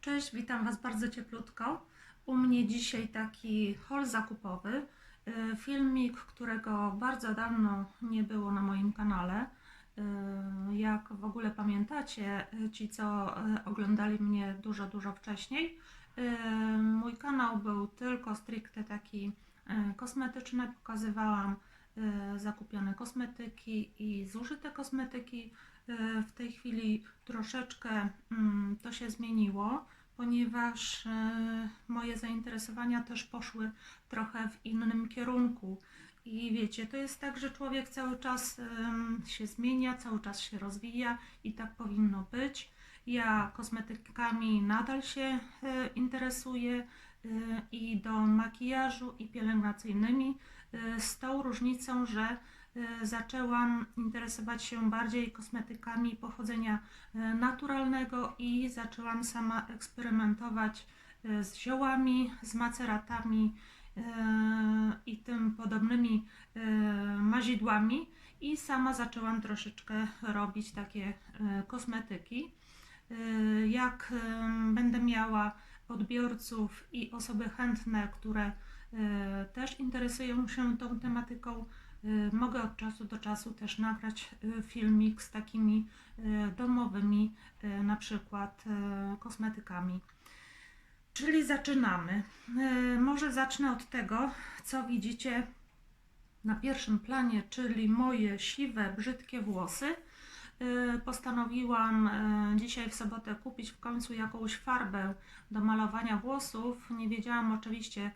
Cześć, witam Was bardzo cieplutko. U mnie dzisiaj taki haul zakupowy. y, Filmik, którego bardzo dawno nie było na moim kanale. Y, Jak w ogóle pamiętacie, ci co y, oglądali mnie dużo, dużo wcześniej, mój kanał był tylko stricte taki kosmetyczny. Pokazywałam zakupione kosmetyki i zużyte kosmetyki. Y, W tej chwili troszeczkę mm, to się zmieniło, ponieważ e, moje zainteresowania też poszły trochę w innym kierunku. I wiecie, to jest tak, że człowiek cały czas się zmienia, cały czas się rozwija i tak powinno być. Ja kosmetykami nadal się e, interesuję e, i do makijażu i pielęgnacyjnymi e, z tą różnicą, że e, zaczęłam interesować się bardziej kosmetykami pochodzenia e, naturalnego i zaczęłam sama eksperymentować e, z ziołami, z maceratami e, i tym podobnymi e, mazidłami i sama zaczęłam troszeczkę robić takie e, kosmetyki. E, Jak będę miała odbiorców i osoby chętne, które e, też interesują się tą tematyką, e, mogę od czasu do czasu też nagrać e, filmik z takimi e, domowymi, na przykład kosmetykami. Czyli zaczynamy. Może zacznę od tego, co widzicie na pierwszym planie, czyli moje siwe, brzydkie włosy. Postanowiłam dzisiaj w sobotę kupić w końcu jakąś farbę do malowania włosów. Nie wiedziałam oczywiście,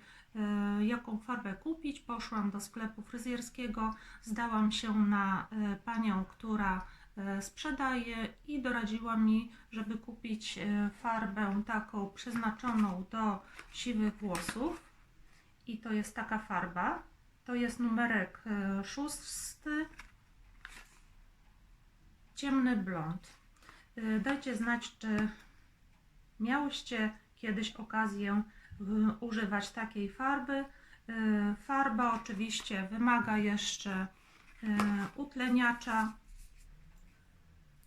jaką farbę kupić. Poszłam do sklepu fryzjerskiego, zdałam się na e, panią, która e, sprzedaje i doradziła mi, żeby kupić e, farbę taką przeznaczoną do siwych włosów. I to jest taka farba. To jest numerek e, szósty. Ciemny blond. E, Dajcie znać, czy miałyście kiedyś okazję używać takiej farby. Y, Farba oczywiście wymaga jeszcze y, utleniacza.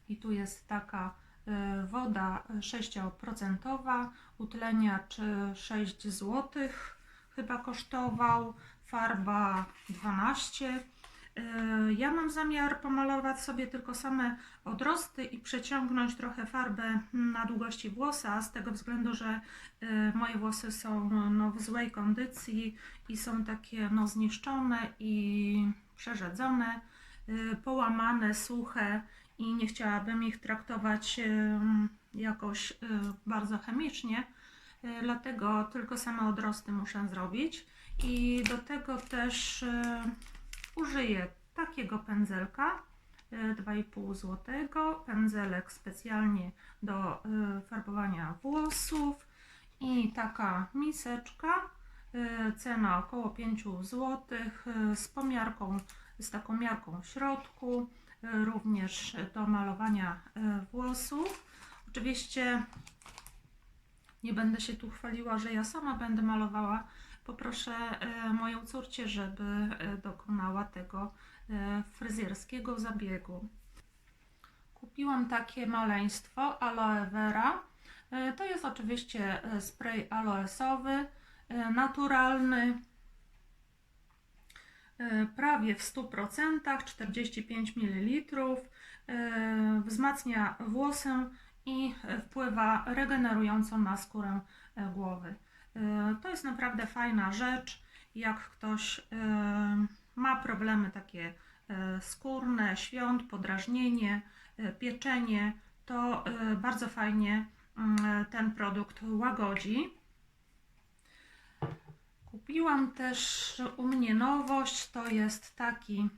I tu jest taka y, woda 6%, utleniacz y, 6 zł chyba kosztował, farba 12 Y, Ja mam zamiar pomalować sobie tylko same odrosty i przeciągnąć trochę farbę na długości włosa, z tego względu, że y, moje włosy są no, w złej kondycji i są takie no, zniszczone i przerzedzone, y, połamane, suche i nie chciałabym ich traktować jakoś bardzo chemicznie, dlatego tylko same odrosty muszę zrobić i do tego też użyję takiego pędzelka y, 2,5 zł, pędzelek specjalnie do y, farbowania włosów i taka miseczka, y, cena około 5 zł z pomiarką, z taką miarką w środku, również do malowania włosów. Oczywiście nie będę się tu chwaliła, że ja sama będę malowała, poproszę e, moją córcię, żeby e, dokonała tego e, fryzjerskiego zabiegu. Kupiłam takie maleństwo aloe vera. To jest oczywiście spray aloesowy, naturalny, prawie w 100%, 45 ml. Wzmacnia włosę i wpływa regenerująco na skórę głowy. E, To jest naprawdę fajna rzecz. Jak ktoś e, ma problemy takie e, skórne, świąt, podrażnienie, pieczenie, to bardzo fajnie mm, ten produkt łagodzi. Kupiłam też u mnie nowość, to jest taki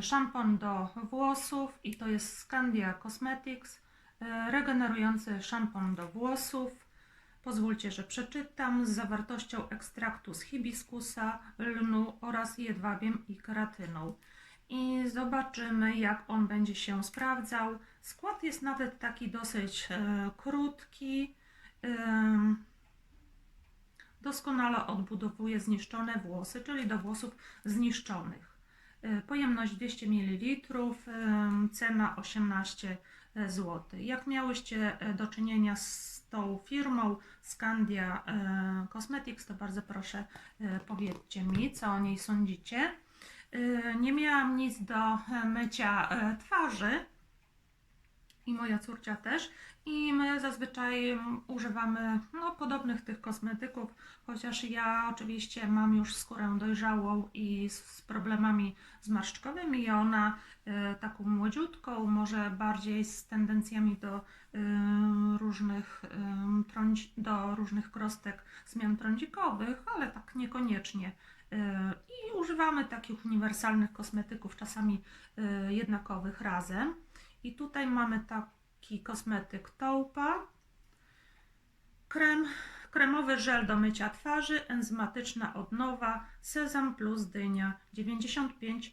szampon do włosów i to jest Scandia Cosmetics, regenerujący szampon do włosów. Pozwólcie, że przeczytam z zawartością ekstraktu z hibiskusa, lnu oraz jedwabiem i keratyną. I zobaczymy, jak on będzie się sprawdzał. Skład jest nawet taki dosyć e, krótki. em, doskonale odbudowuje zniszczone włosy, czyli do włosów zniszczonych. y, pojemność 200 ml, cena 18 zł. Jak miałyście e, do czynienia z tą firmą Scandia e, Cosmetics, to bardzo proszę e, powiedzcie mi, co o niej sądzicie. Y, Nie miałam nic do e, mycia e, twarzy i moja córcia też. I my zazwyczaj mm, używamy no, podobnych tych kosmetyków, chociaż ja oczywiście mam już skórę dojrzałą i z, z problemami zmarszczkowymi, i ona e, taką młodziutką, może bardziej z tendencjami do e, różnych trądzi, do różnych krostek zmian trądzikowych, ale tak niekoniecznie. E, I używamy takich uniwersalnych kosmetyków, czasami e, jednakowych razem. I tutaj mamy taki kosmetyk Taupa, krem, kremowy żel do mycia twarzy, enzymatyczna odnowa, sezam plus dynia, 95%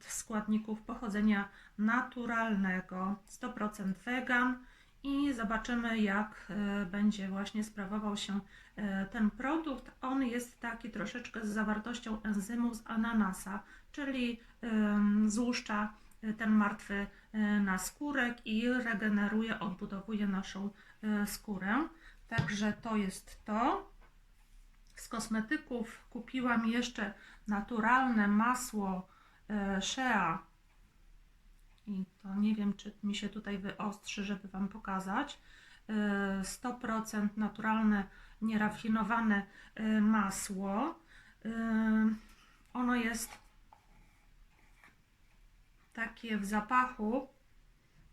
składników pochodzenia naturalnego, 100% wegan. I zobaczymy jak e, będzie właśnie sprawował się e, ten produkt. On jest taki troszeczkę z zawartością enzymu z ananasa, czyli złuszcza ten martwy e, naskórek i regeneruje, odbudowuje naszą e, skórę. Także to jest to. Z kosmetyków kupiłam jeszcze naturalne masło e, Shea. I to nie wiem, czy mi się tutaj wyostrzy, żeby Wam pokazać. E, 100% naturalne, nierafinowane e, masło. E, Ono jest takie w zapachu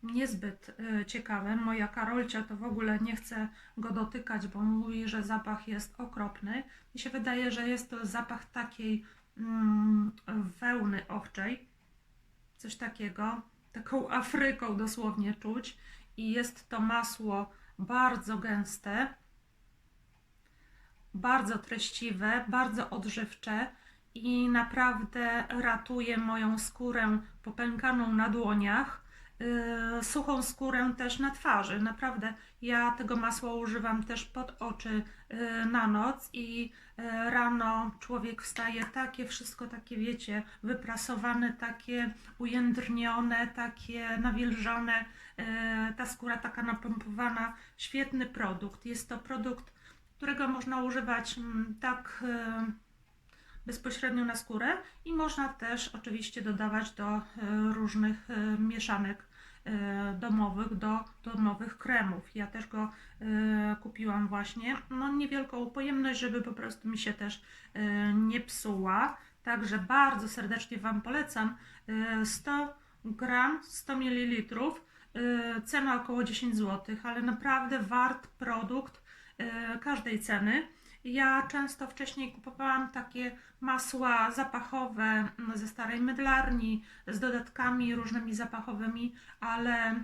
niezbyt y, ciekawe. Moja Karolcia to w ogóle nie chce go dotykać, bo mówi, że zapach jest okropny. Mi się wydaje, że jest to zapach takiej mm, wełny owczej, coś takiego, taką Afryką dosłownie czuć. I jest to masło bardzo gęste, bardzo treściwe, bardzo odżywcze i naprawdę ratuje moją skórę popękaną na dłoniach yy, suchą skórę też na twarzy. Naprawdę ja tego masła używam też pod oczy yy, na noc i yy, rano człowiek wstaje takie wszystko takie wiecie, wyprasowane, takie ujędrnione, takie nawilżone, ta skóra taka napompowana. Świetny produkt. Jest to produkt, którego można używać mm, tak bezpośrednio na skórę i można też oczywiście dodawać do e, różnych e, mieszanek e, domowych, do domowych kremów. Ja też go kupiłam właśnie. No niewielką pojemność, żeby po prostu mi się też nie psuła. Także bardzo serdecznie Wam polecam. E, 100 gram, 100 ml, cena około 10 zł, ale naprawdę wart produkt każdej ceny. Ja często wcześniej kupowałam takie masła zapachowe ze starej mydlarni z dodatkami różnymi zapachowymi, ale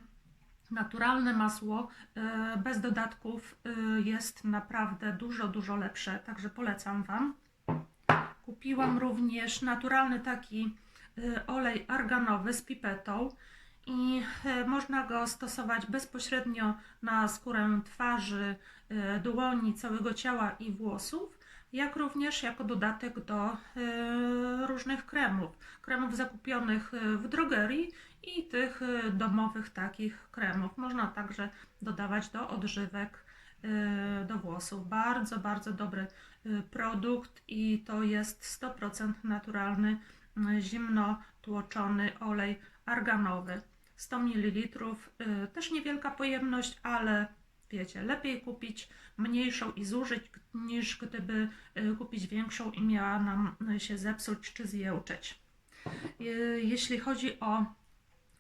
naturalne masło e, bez dodatków e, jest naprawdę dużo, dużo lepsze, także polecam Wam. Kupiłam również naturalny taki e, olej arganowy z pipetą i e, można go stosować bezpośrednio na skórę twarzy, e, dłoni, całego ciała i włosów, jak również jako dodatek do e, różnych kremów. Kremów zakupionych w drogerii i tych domowych takich kremów. Można także dodawać do odżywek do włosów. Bardzo, bardzo dobry produkt i to jest 100% naturalny, zimno tłoczony olej arganowy. 100 ml, y, też niewielka pojemność, ale wiecie, lepiej kupić mniejszą i zużyć, niż gdyby y, kupić większą i miała nam y, się zepsuć czy zjełczeć. Y, Jeśli chodzi o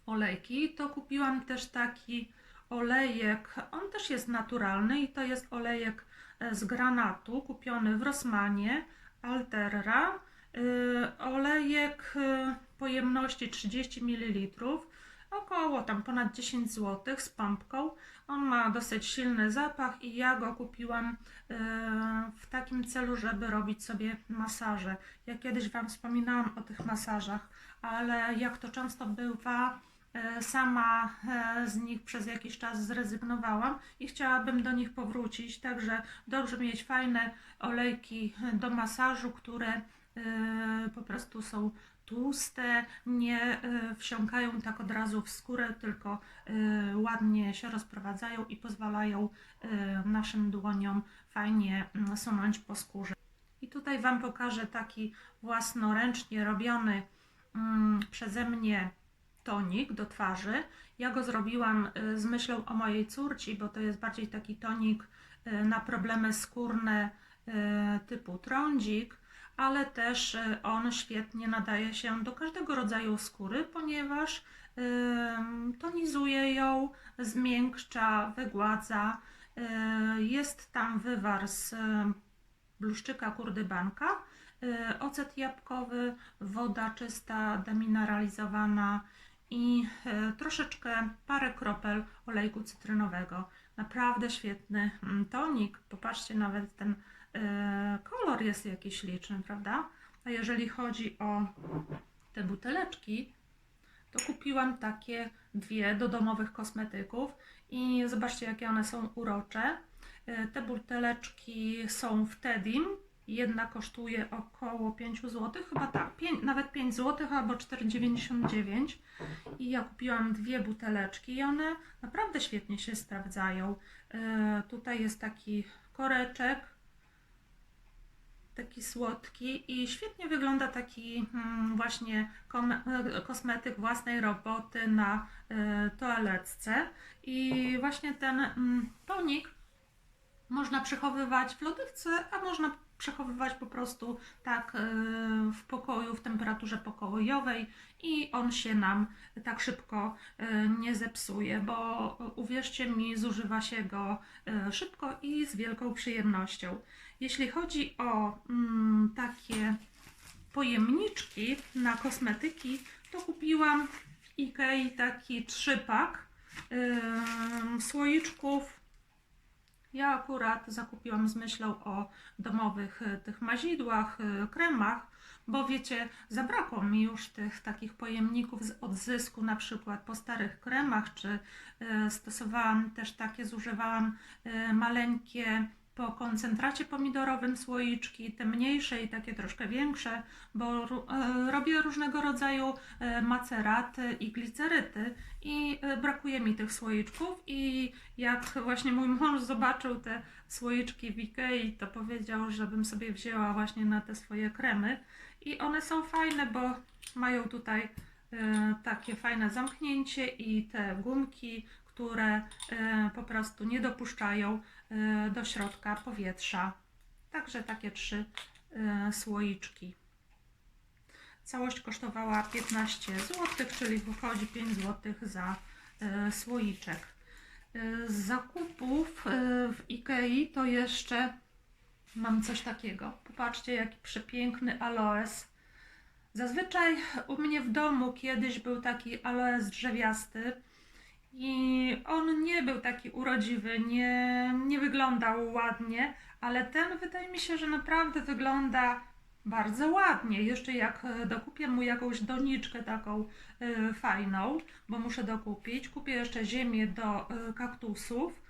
olejki, to kupiłam też taki olejek, on też jest naturalny i to jest olejek z granatu, kupiony w Rossmanie, Alterra. Olejek pojemności 30 ml, około tam ponad 10 zł z pompką. On ma dosyć silny zapach i ja go kupiłam e, w takim celu, żeby robić sobie masaże. Ja kiedyś Wam wspominałam o tych masażach, ale jak to często bywa, e, sama e, z nich przez jakiś czas zrezygnowałam i chciałabym do nich powrócić. Także dobrze mieć fajne olejki do masażu, które po prostu są tłuste, nie y, wsiąkają tak od razu w skórę, tylko y, ładnie się rozprowadzają i pozwalają y, naszym dłoniom fajnie mm, sunąć po skórze. I tutaj Wam pokażę taki własnoręcznie robiony mm, przeze mnie tonik do twarzy. Ja go zrobiłam z myślą o mojej córci, bo to jest bardziej taki tonik na problemy skórne typu trądzik, ale też y, on świetnie nadaje się do każdego rodzaju skóry, ponieważ tonizuje ją, zmiękcza, wygładza. Y, Jest tam wywar z y, bluszczyka kurdybanka, ocet jabłkowy, woda czysta, demineralizowana i troszeczkę parę kropel olejku cytrynowego. Naprawdę świetny mm, tonik. Popatrzcie, nawet ten kolor jest jakiś liczny, prawda? A jeżeli chodzi o te buteleczki, to kupiłam takie dwie do domowych kosmetyków i zobaczcie, jakie one są urocze. Y, Te buteleczki są w Tedim. Jedna kosztuje około 5 zł, chyba tak, pięć, nawet 5 zł albo 4,99. I ja kupiłam dwie buteleczki i one naprawdę świetnie się sprawdzają. Y, Tutaj jest taki koreczek, taki słodki i świetnie wygląda taki mm, właśnie e, kosmetyk własnej roboty na e, toaletce. I właśnie ten mm, tonik można przechowywać w lodówce, a można przechowywać po prostu tak e, w pokoju, w temperaturze pokojowej i on się nam tak szybko nie zepsuje, bo uwierzcie mi, zużywa się go szybko i z wielką przyjemnością. Jeśli chodzi o mm, takie pojemniczki na kosmetyki, to kupiłam w Ikei taki trzypak ym, słoiczków. Ja akurat zakupiłam z myślą o domowych y, tych mazidłach, y, kremach, bo wiecie, zabrakło mi już tych takich pojemników z odzysku, na przykład po starych kremach, czy y, stosowałam też takie, zużywałam maleńkie po koncentracie pomidorowym słoiczki, te mniejsze i takie troszkę większe, bo e, robię różnego rodzaju e, maceraty i gliceryty i e, brakuje mi tych słoiczków i jak właśnie mój mąż zobaczył te słoiczki w Ikei, to powiedział, żebym sobie wzięła właśnie na te swoje kremy i one są fajne, bo mają tutaj takie fajne zamknięcie i te gumki, które po prostu nie dopuszczają do środka powietrza. Także takie trzy e, słoiczki. Całość kosztowała 15 zł, czyli wychodzi 5 zł za e, słoiczek. E, Z zakupów e, w Ikei to jeszcze mam coś takiego. Popatrzcie, jaki przepiękny aloes. Zazwyczaj u mnie w domu kiedyś był taki aloes drzewiasty i on nie był taki urodziwy, nie, nie wyglądał ładnie, ale ten wydaje mi się, że naprawdę wygląda bardzo ładnie. Jeszcze jak e, dokupię mu jakąś doniczkę taką e, fajną, bo muszę dokupić, kupię jeszcze ziemię do e, kaktusów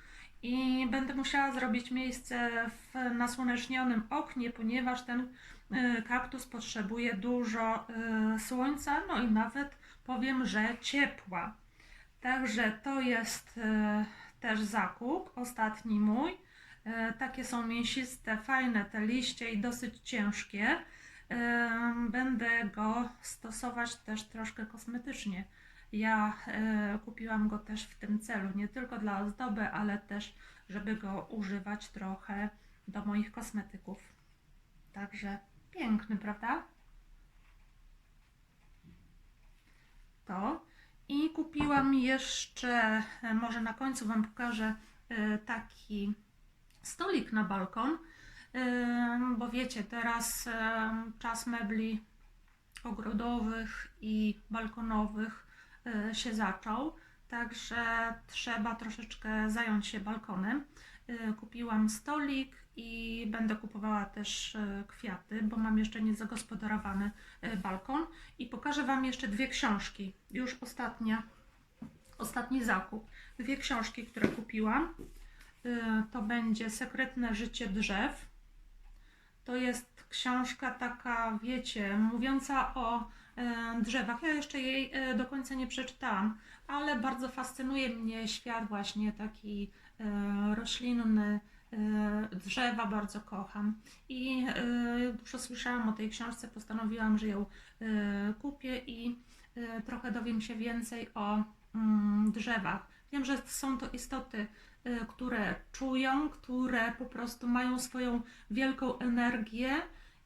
i będę musiała zrobić miejsce w nasłonecznionym oknie, ponieważ ten e, kaktus potrzebuje dużo e, słońca, no i nawet powiem, że ciepła. Także to jest e, też zakup, ostatni mój. E, takie są mięsiste, fajne te liście i dosyć ciężkie. E, będę go stosować też troszkę kosmetycznie. Ja kupiłam go też w tym celu, nie tylko dla ozdoby, ale też, żeby go używać trochę do moich kosmetyków. Także piękny, prawda? To. I kupiłam jeszcze, e, może na końcu Wam pokażę e, taki stolik na balkon, e, bo wiecie, teraz czas mebli ogrodowych i balkonowych się zaczął, także trzeba troszeczkę zająć się balkonem. Kupiłam stolik i będę kupowała też e, kwiaty, bo mam jeszcze niezagospodarowany e, balkon. I pokażę Wam jeszcze dwie książki. Już ostatnia, ostatni zakup. Dwie książki, które kupiłam. Y, To będzie Sekretne życie drzew. To jest książka taka, wiecie, mówiąca o e, drzewach. Ja jeszcze jej e, do końca nie przeczytałam, ale bardzo fascynuje mnie świat właśnie taki e, roślinny, e, drzewa bardzo kocham. I e, dużo słyszałam o tej książce, postanowiłam, że ją e, kupię i e, trochę dowiem się więcej o mm, drzewach. Wiem, że są to istoty, e, które czują, które po prostu mają swoją wielką energię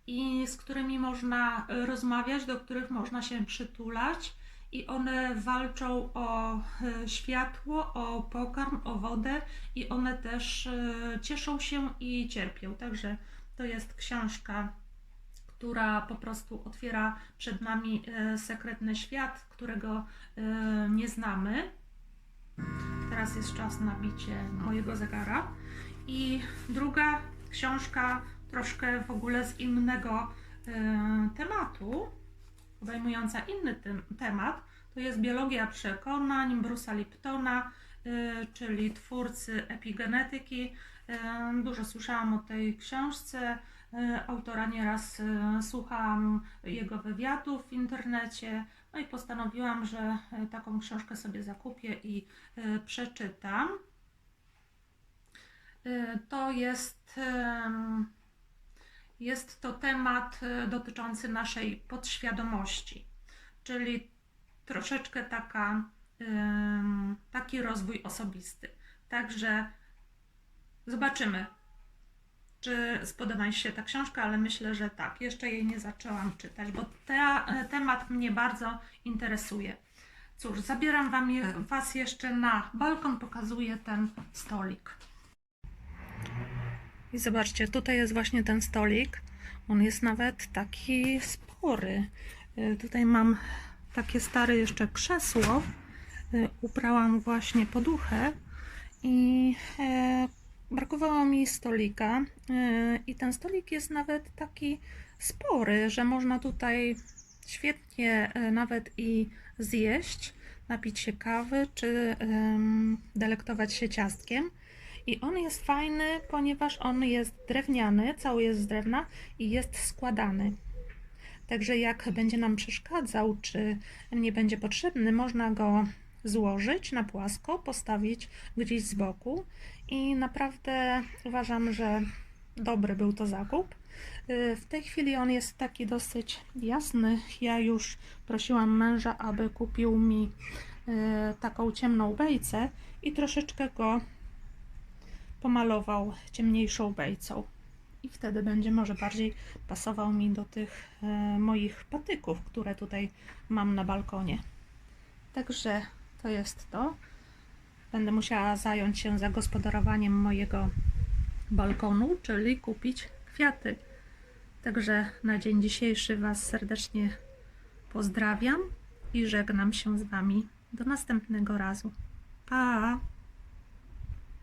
i z którymi można e, rozmawiać, do których można się przytulać. I one walczą o e, światło, o pokarm, o wodę, i one też e, cieszą się i cierpią. Także to jest książka, która po prostu otwiera przed nami e, sekretny świat, którego nie znamy. Teraz jest czas na bicie mojego zegara. I druga książka, troszkę w ogóle z innego tematu, obejmująca inny tym, temat, to jest biologia przekonań Bruce'a Liptona, e, czyli twórcy epigenetyki. E, Dużo słyszałam o tej książce. e, Autora nieraz słuchałam jego wywiadów w internecie, no i postanowiłam, że taką książkę sobie zakupię i przeczytam. To jest, jest to temat e, dotyczący naszej podświadomości, czyli troszeczkę taka, taki rozwój osobisty. Także zobaczymy, czy spodoba mi się ta książka, ale myślę, że tak. Jeszcze jej nie zaczęłam czytać, bo te, temat mnie bardzo interesuje. Cóż, zabieram wam je, Was jeszcze na balkon, pokazuję ten stolik. I zobaczcie, tutaj jest właśnie ten stolik. On jest nawet taki spory. Y, Tutaj mam takie stare jeszcze krzesło. Y, Ubrałam właśnie poduchę i e, brakowało mi stolika. Y, I ten stolik jest nawet taki spory, że można tutaj świetnie e, nawet i zjeść, napić się kawy czy delektować się ciastkiem. I on jest fajny, ponieważ on jest drewniany, cały jest z drewna i jest składany. Także jak będzie nam przeszkadzał, czy nie będzie potrzebny, można go złożyć na płasko, postawić gdzieś z boku i naprawdę uważam, że dobry był to zakup. Y, W tej chwili on jest taki dosyć jasny. Ja już prosiłam męża, aby kupił mi y, taką ciemną bejcę i troszeczkę go pomalował ciemniejszą bejcą. I wtedy będzie może bardziej pasował mi do tych e, moich patyków, które tutaj mam na balkonie. Także to jest to. Będę musiała zająć się zagospodarowaniem mojego balkonu, czyli kupić kwiaty. Także na dzień dzisiejszy Was serdecznie pozdrawiam i żegnam się z Wami. Do następnego razu. Pa!